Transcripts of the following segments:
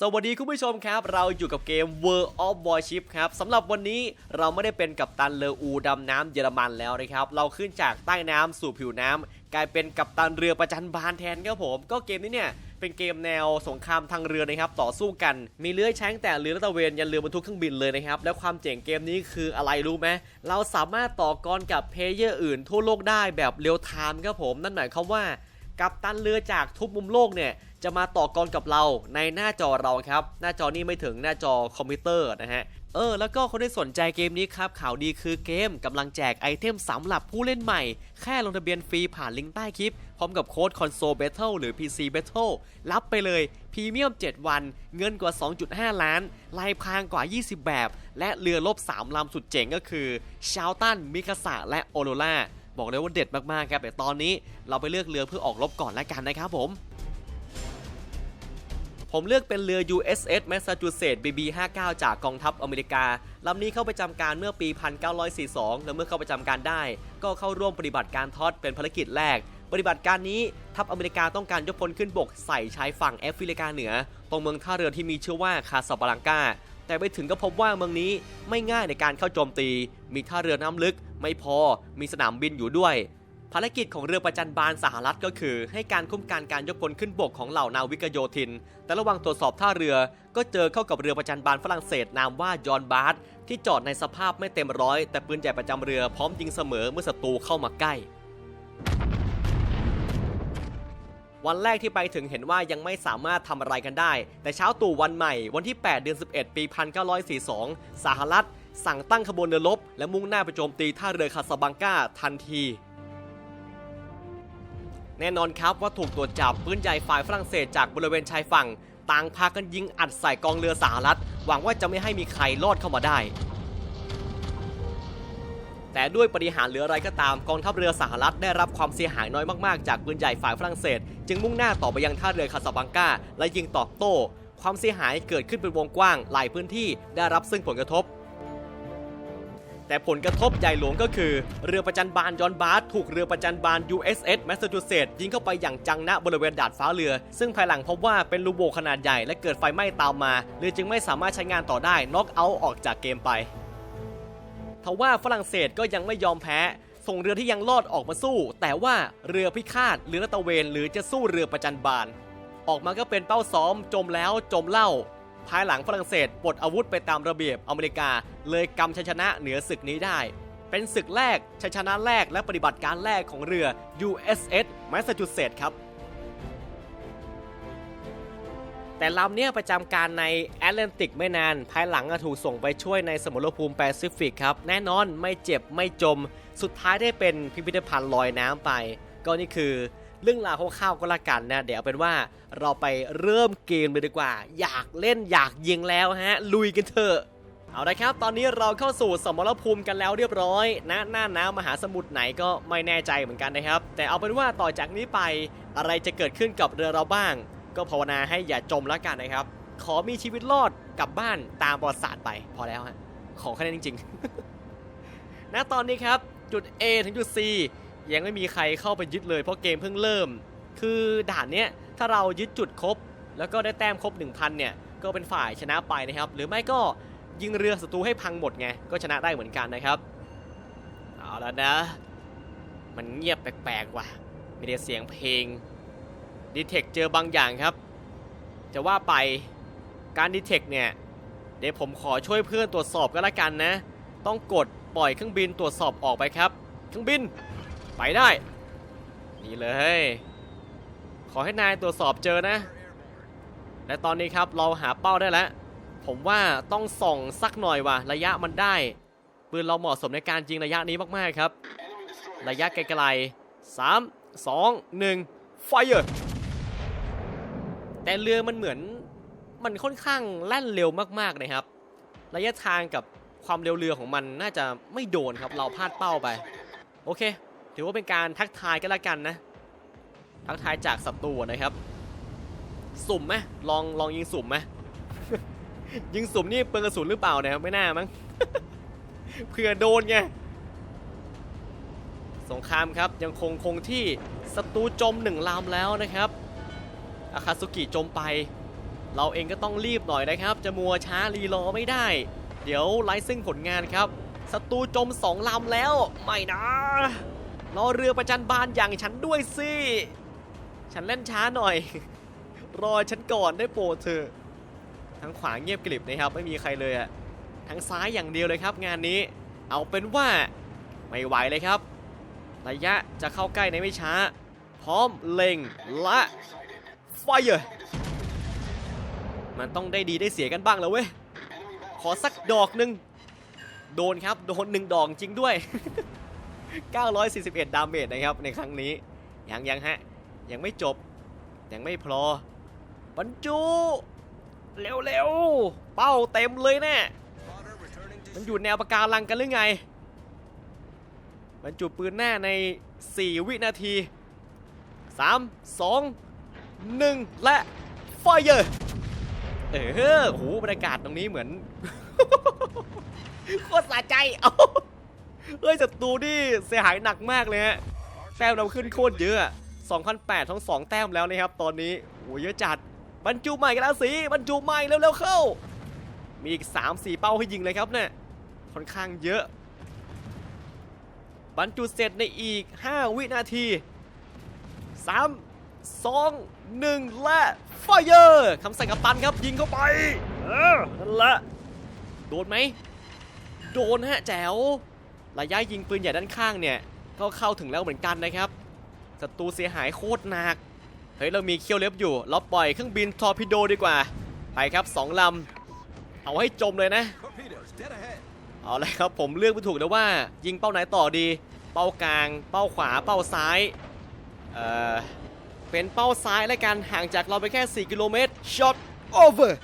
สวัสดีคุณผู้ชมครับ เราอยู่กับเกม World of Warship ครับสำหรับวันนี้เราไม่ได้เป็นกัปตันเลออูดำน้ำเยอรมันแล้วนะครับ เราขึ้นจากใต้น้ำสู่ผิวน้ำกลายเป็นกัปตันเรือประจันบานแทนครับผม ก็เกมนี้เนี่ยเป็นเกมแนวสงครามทางเรือนะครับ ต่อสู้กัน มีเรือใช้งแต่เรือลาดตะเวนยันเรือบรรทุกเครื่องบินเลยนะครับ แล้วความเจ๋งเกมนี้คืออะไรรู้ไหมเราสามารถต่อกรกับเพลเยอร์อื่นทั่วโลกได้แบบเรียลไทม์ครับผมนั่นหมายความว่า กัปตันเรือจากทุกมุมโลกเนี่ยจะมาต่อกรกับเราในหน้าจอเราครับ หน้าจอนี้ไม่ถึงหน้าจอคอมพิวเตอร์นะฮะเออแล้วก็คนที่สนใจเกมนี้ครับข่าวดีคือเกมกำลังแจกไอเทมสำหรับผู้เล่นใหม่ แค่ลงทะเบียนฟรีผ่านลิงก์ใต้คลิป พร้อมกับโค้ด Console Battle หรือ PC Battle รับไปเลยพรีเมียม 7 วัน เงินกว่า 2.5 ล้าน ลายพรางกว่า 20 แบบ และเรือลบ 3 ลำสุดเจ๋งก็คือชาวตันมิคาสะและโอโรล่า บอกเลยว่าเด็ดมากๆครับแต่ตอนนี้เราไปเลือกเรือเพื่อออกรบก่อนแล้วกันนะครับผมผมเลือกเป็นเรือ USS Massachusetts BB59 จากกองทัพอเมริกา ลำนี้เข้าประจำการเมื่อปี 1942 และเมื่อเข้าประจำการได้ ก็เข้าร่วมปฏิบัติการทอดเป็นภารกิจแรก ปฏิบัติการนี้ทัพอเมริกาต้องการยกพลขึ้นบกใส่ชายฝั่งแอฟริกาเหนือ ตรงเมืองท่าเรือที่มีชื่อว่าคาสบาลังกา แต่ไปถึงก็พบว่าเมืองนี้ไม่ง่ายในการเข้าโจมตี มีท่าเรือน้ำลึก ไม่พอมีสนามบินอยู่ด้วย ภารกิจของเรือประจันบานสหรัฐก็คือ ให้การคุ้มกันการยกพลขึ้นบกของเหล่านาวิกโยธิน แต่ระหว่างตรวจสอบท่าเรือ ก็เจอเข้ากับเรือประจันบานฝรั่งเศสนามว่ายอนบาร์ที่จอดในสภาพไม่เต็มร้อย แต่ปืนใหญ่ประจำเรือพร้อมยิงเสมอเมื่อศัตรูเข้ามาใกล้วันแรกที่ไปถึงเห็นว่ายังไม่สามารถทำอะไรกันได้ แต่เช้าตู่วันใหม่วันที่ 8 เดือน 11 ปี 1942 สหรัฐ สั่งตั้งขบวนเรือรบและมุ่งหน้าไปโจมตีท่าเรือคาสบังกาทันที แน่นอนครับว่าถูกตรวจจับปืนใหญ่ฝ่ายฝรั่งเศสจากบริเวณชายฝั่ง ต่างพากันยิงอัดใส่กองเรือสหรัฐ หวังว่าจะไม่ให้มีใครรอดเข้ามาได้ แต่ด้วยปฏิหารหรืออะไรก็ตามกองทัพเรือสหรัฐได้รับความเสียหายน้อยมากๆ จากปืนใหญ่ฝ่ายฝรั่งเศส จึงมุ่งหน้าต่อไปยังท่าเรือคาสบังกาและยิงตอบโต้ ความเสียหายเกิดขึ้นเป็นวงกว้างหลายพื้นที่ได้รับซึ่งผลกระทบ แต่ผลกระทบใหญ่หลวงก็คือ เรือประจันบานยอนบาร์ถูกเรือประจันบาน USS Massachusetts ยิงเข้าไปอย่างจังณบริเวณดาดฟ้าเรือ ซึ่งภายหลังพบว่าเป็นลูโบขนาดใหญ่และเกิดไฟไหม้ตามมาเรือจึงไม่สามารถใช้งานต่อได้น็อกเอาท์ออกจากเกมไปทว่าฝรั่งเศสก็ยังไม่ยอมแพ้ส่งเรือที่ยังรอดออกมาสู้ แต่ว่าเรือพิฆาตเรือตะเวน หรือจะสู้เรือประจันบาน ออกมาก็เป็นเป้าซ้อมจมแล้วจมเล่า ภายหลังฝรั่งเศสปลดอาวุธไปตามระเบียบอเมริกา เลยกำชัยชนะเหนือศึกนี้ได้ เป็นศึกแรกชัยชนะแรกและปฏิบัติการแรกของเรือ USS Massachusetts ครับ แต่ลำเนี้ยประจำการในแอตแลนติกไม่นาน ภายหลังถูกส่งไปช่วยในสมรภูมิแปซิฟิกครับ แน่นอนไม่เจ็บไม่จม สุดท้ายได้เป็นพิพิธภัณฑ์ลอยน้ำไป ก็นี่คือ เรื่องราวคร่าวๆก็ล้วกันนะ เดี๋ยวเป็นว่าเราไปเริ่มเกมเลยดีกว่า อยากเล่นอยากยิงแล้วฮะ ลุยกันเถอะเอาละครับ ตอนนี้เราเข้าสู่สมรภูมิกันแล้วเรียบร้อยณหน้าน้ำมหาสมุทรไหนก็ไม่แน่ใจเหมือนกันนะครับ แต่เอาเป็นว่าต่อจากนี้ไปอะไรจะเกิดขึ้นกับเรือเราบ้าง ก็ภาวนาให้อย่าจมแล้วกันนะครับ ขอมีชีวิตรอดกลับบ้านตามประวัติศาสตร์ไปพอแล้วฮะขอแค่นั้นจริงๆ ณตอนนี้ครับจุด A ถึงจุด C ยังไม่มีใครเข้าไปยึดเลยเพราะเกมเพิ่งเริ่ม คือด่านเนี้ยถ้าเรายึดจุดครบ แล้วก็ได้แต้มครบ 1,000 เนี่ย ก็เป็นฝ่ายชนะไปนะครับ หรือไม่ก็ยิงเรือศัตรูให้พังหมดไง ก็ชนะได้เหมือนกันนะครับ เอาแล้วนะ มันเงียบแปลกๆว่ะ มีแต่เสียงเพลงดีเทคเจอบางอย่างครับ จะว่าไปการดีเทคเนี่ย เดี๋ยวผมขอช่วยเพื่อนตรวจสอบก็แล้วกันนะ ต้องกดปล่อยเครื่องบินตรวจสอบออกไปครับ เครื่องบิน ไปได้ นี่เลย ขอให้นายตรวจสอบเจอนะ และตอนนี้ครับเราหาเป้าได้แล้ว ผมว่าต้องส่องสักหน่อยว่ะระยะมันได้ ปืนเราเหมาะสมในการยิงระยะนี้มากๆครับ ระยะไกลๆสามสองหนึ่งไฟเออแต่เรือมันเหมือนมันค่อนข้างแล่นเร็วมากๆนะครับ ระยะทางกับความเร็วเรือของมันน่าจะไม่โดนครับ เราพลาดเป้าไป โอเค ถือว่าเป็นการทักทายกันละกันนะ ทักทายจากศัตรูนะครับ สุ่มไหมลองลองยิงสุ่มไหมยิงสุ่มนี่เปลืองกระสุนหรือเปล่าเนี่ยไม่น่ามั้งเผื่อโดนไงสงครามครับยังคงคงที่ศัตรูจมหนึ่งลำแล้วนะครับอาคาสุกิจมไป เราเองก็ต้องรีบหน่อยนะครับ จะมัวช้ารีรอไม่ได้ เดี๋ยวไร้ซึ่งผลงานครับศัตรูจมสองลำแล้ว ไม่นะ รอเรือประจันบานอย่างฉันด้วยสิ ฉันเล่นช้าหน่อย รอฉันก่อนได้โปรดเถอะทางขวาเงียบกริบนะครับ ไม่มีใครเลยอะทางซ้ายอย่างเดียวเลยครับงานนี้ เอาเป็นว่าไม่ไหวเลยครับ ระยะจะเข้าใกล้ในไม่ช้า พร้อมเล็งและไฟร์มันต้องได้ดีได้เสียกันบ้างแล้วเว้ย ขอสักดอกหนึ่งโดนครับ โดนหนึ่งดอกจริงด้วย 941 ดาเมจนะครับในครั้งนี้ ยังยังฮะ ยังไม่จบ ยังไม่พอ บรรจุ เร็วๆ เป้าเต็มเลยแน่มันอยู่แนวปะการังกันหรือไง บรรจุปืนหน้าใน 4 วินาที 3 2 1 และไฟเยอร์เออโหบรรยากาศตรงนี้เหมือนโคตรสะใจ เอา เฮ้ยศัตรูนี่เสียหายหนักมากเลยฮะแต้มเราขึ้นโคตรเยอะ2,008ทั้ง 2 แต้มแล้วนะครับตอนนี้โอ้เยอะจัดบรรจุใหม่กันแล้วสิบรรจุใหม่เร็วๆเข้า มีอีก 3-4 เป้าให้ยิงเลยครับเนี่ยค่อนข้างเยอะ บรรจุเสร็จในอีก 5 วินาที 3 2 1 และไฟเยอร์คำสั่งกัปตันครับยิงเข้าไป เออนั่นแหละ โดนไหม โดนฮะแจ๋ว ระยะยิงปืนใหญ่ด้านข้างเนี่ยก็เข้าถึงแล้วเหมือนกันนะครับศัตรูเสียหายโคตรหนักเฮ้ยเรามีเคี้ยวเล็บอยู่เราปล่อยเครื่องบินทอร์ปิโดดีกว่าไปครับ2ลำเอาให้จมเลยนะเอาเลยครับผมเลือกไม่ถูกแล้วว่า ยิงเป้าไหนต่อดี เป้ากลาง เป้าขวาเป้าซ้ายเออเป็นเป้าซ้ายแล้วกันห่างจากเราไปแค่ 4 กิโลเมตรช็อตโอเวอร์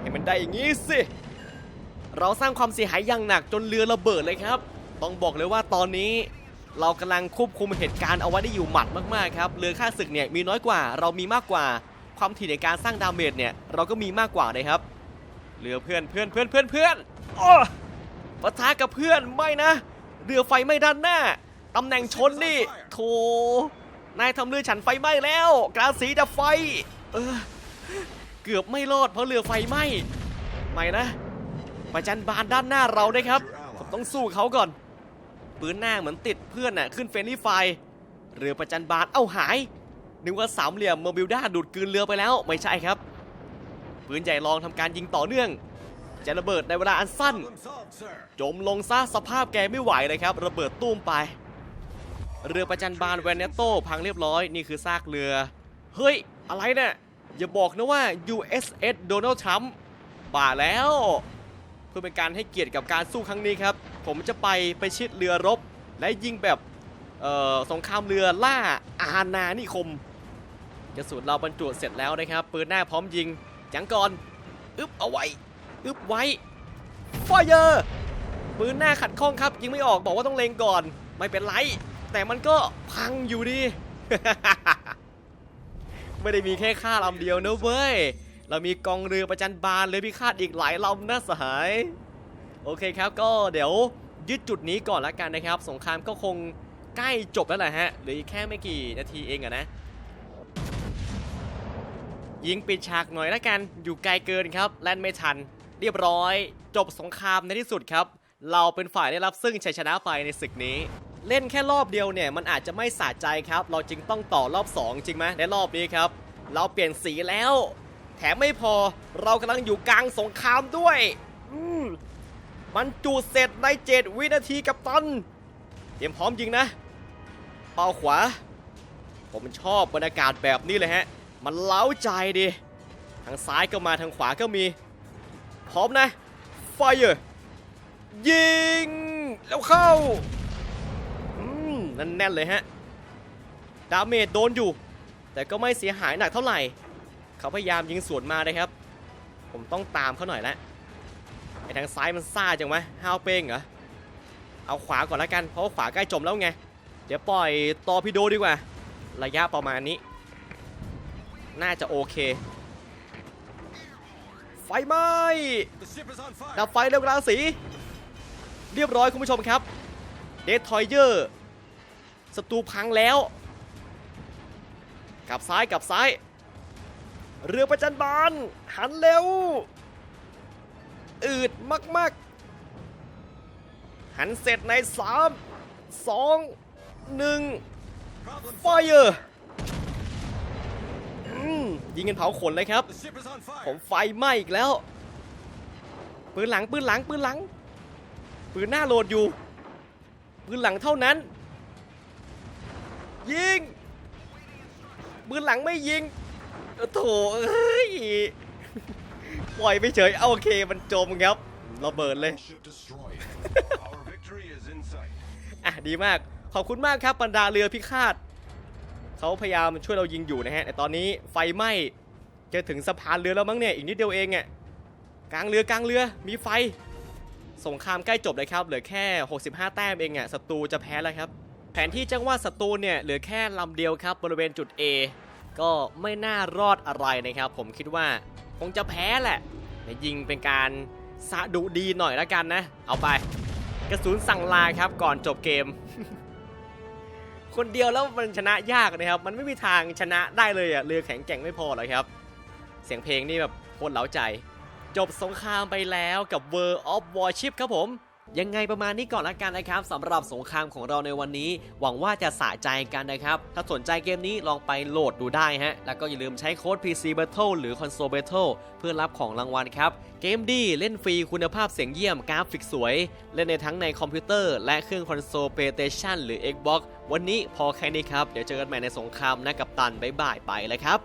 ให้มันได้อย่างนี้สิ เราสร้างความเสียหายอย่างหนักจนเรือระเบิดเลยครับ ต้องบอกเลยว่าตอนนี้เรากำลังควบคุมเหตุการณ์เอาไว้ได้อยู่หมัดมากๆครับ เรือค่าศึกเนี่ยมีน้อยกว่า เรามีมากกว่า ความถี่ในการสร้างดาเมจเนี่ยเราก็มีมากกว่านะครับ เรือเพื่อนเพื่อนเพื่อนเพื่อนเพื่อนอ้อปะทะกับเพื่อนไม่นะ เรือไฟไหม้ด้านหน้าตำแหน่งชนนี่โถนายทำเรือฉันไฟไหม้แล้วกราสีดับไฟ เออ เกือบไม่รอดเพราะเรือไฟไหม้ ไม่นะ ประจันบานด้านหน้าเราได้ครับ ผมต้องสู้เขาก่อน ปืนหน้าเหมือนติดเพื่อนน่ะขึ้นเฟรนลี่ไฟเรือประจันบานเอ้าหาย นึกว่าสามเหลี่ยมเมอร์บิลด้าดูดกืนเรือไปแล้วไม่ใช่ครับ ปืนใหญ่ลองทำการยิงต่อเนื่องจะระเบิดในเวลาอันสั้น จมลงซะสภาพแกไม่ไหวเลยครับ ระเบิดตุ้มไป เรือประจันบานแวนเนตโตพังเรียบร้อยนี่คือซากเรือ เฮ้ย อะไรเนี่ยอย่าบอกนะว่า USS Donald Trump ป่าแล้ว พื่อเป็นการให้เกียรติกับการสู้ครั้งนี้ครับ ผมจะไปไปชิดเรือรบ และยิงแบบสงครามเรือล่าอาณานิคมกระสุนเราบรรจุเสร็จแล้วนะครับ ปืนหน้าพร้อมยิง จังก่อนอึบเอาไว้อึบไว้ไฟเยอร์ปืนหน้าขัดข้องครับ ยิงไม่ออกบอกว่าต้องเลงก่อน ไม่เป็นไร แต่มันก็พังอยู่ดี ไม่ได้มีแค่ค่าลำเดียวนะเว้ย เรามีกองเรือประจันบานเรือพิฆาตอีกหลายลำนะสหาย โอเคครับก็เดี๋ยวยึดจุดนี้ก่อนละกันนะครับ สงครามก็คงใกล้จบแล้วแหละฮะเหลือแค่ไม่กี่นาทีเองอะนะ ยิงปิดฉากหน่อยละกัน อยู่ไกลเกินครับแล่นไม่ทัน เรียบร้อย จบสงครามในที่สุดครับ เราเป็นฝ่ายได้รับซึ่งชัยชนะไปในศึกนี้ เล่นแค่รอบเดียวเนี่ยมันอาจจะไม่สะใจครับ เราจึงต้องต่อรอบ 2 จริงไหมในรอบนี้ครับ เราเปลี่ยนสีแล้ว แถมไม่พอเรากำลังอยู่กลางสงครามด้วยอืมมันจูดเสร็จใน7วินาทีกับตัน เตรียมพร้อมยิงนะ เป้าขวา ผมชอบบรรยากาศแบบนี้เลยฮะ มันเล้าใจดี ทางซ้ายก็มาทางขวาก็มี พร้อมนะ ไฟเออยิง แล้วเข้าอืมนั่นแน่นเลยฮะ ดาเมจโดนอยู่ แต่ก็ไม่เสียหายหนักเท่าไหร่ เขาพยายามยิงสวนมานะครับ ผมต้องตามเขาหน่อยละไอทางซ้ายมันซ่าจังไหมห้าวเป้งเหรอ เอาขวาก่อนละกัน เพราะว่าขวาใกล้จมแล้วไง เดี๋ยวปล่อยตอร์ปิโดดีกว่า ระยะประมาณนี้ น่าจะโอเค ไฟไหม้ดับไฟเร็วกลางสี เรียบร้อยคุณผู้ชมครับ เดททอยเยอร์ศัตรูพังแล้ว กลับซ้ายกลับซ้าย เรือประจันบาน หันเร็ว อืดมากๆ หันเสร็จใน 3 2 1 ไฟเออร์ยิงกันเผาขนเลยครับ ผมไฟไหม้อีกแล้ว ปืนหลังปืนหลังปืนหลัง ปืนหน้าโหลดอยู่ ปืนหลังเท่านั้น ยิงปืนหลังไม่ยิง โอ้โถเอ้ยปล่อยไปเฉยเอาโอเคมันจมครับระเบิดเลย Ship destroyed. Our victory is in sight. อะดีมากขอบคุณมากครับบรรดาเรือพิฆาตเขาพยายามช่วยเรายิงอยู่นะฮะแต่ตอนนี้ไฟไหม้จะถึงสะพานเรือแล้วมั้งเนี่ยอีกนิดเดียวเองอะกลางเรือกลางเรือมีไฟสงครามใกล้จบเลยครับเหลือแค่ 65 แต้มเองอะศัตรูจะแพ้แล้วครับ แผนที่จังหวัดศัตรูเนี่ยเหลือแค่ลำเดียวครับบริเวณจุด A ก็ไม่น่ารอดอะไรนะครับ ผมคิดว่าคงจะแพ้แหละยิงเป็นการสะดุดีหน่อยและกันนะ เอาไป กระสุนสั่งลาครับก่อนจบเกม คนเดียวแล้วมันชนะยากนะครับ มันไม่มีทางชนะได้เลยอะเรือแข็งแกร่งไม่พอหรอกครับ เสียงเพลงนี่แบบโคตรเล้าใจ จบสงครามไปแล้วกับ World of Warship ครับผม ยังไงประมาณนี้ก่อนละกันนะครับสำหรับสงครามของเราในวันนี้ หวังว่าจะสะใจกันนะครับ ถ้าสนใจเกมนี้ลองไปโหลดดูได้ฮะ แล้วก็อย่าลืมใช้โค้ด PC Battle หรือ Console Battle เพื่อรับของรางวัลครับ เกมดีเล่นฟรีคุณภาพเสียงเยี่ยมกราฟิกสวย เล่นในทั้งในคอมพิวเตอร์และเครื่องคอนโซล PlayStation หรือ Xbox วันนี้พอแค่นี้ครับ เดี๋ยวเจอกันใหม่ในสงครามนะกับตันบ๊ายบายไปเลยครับ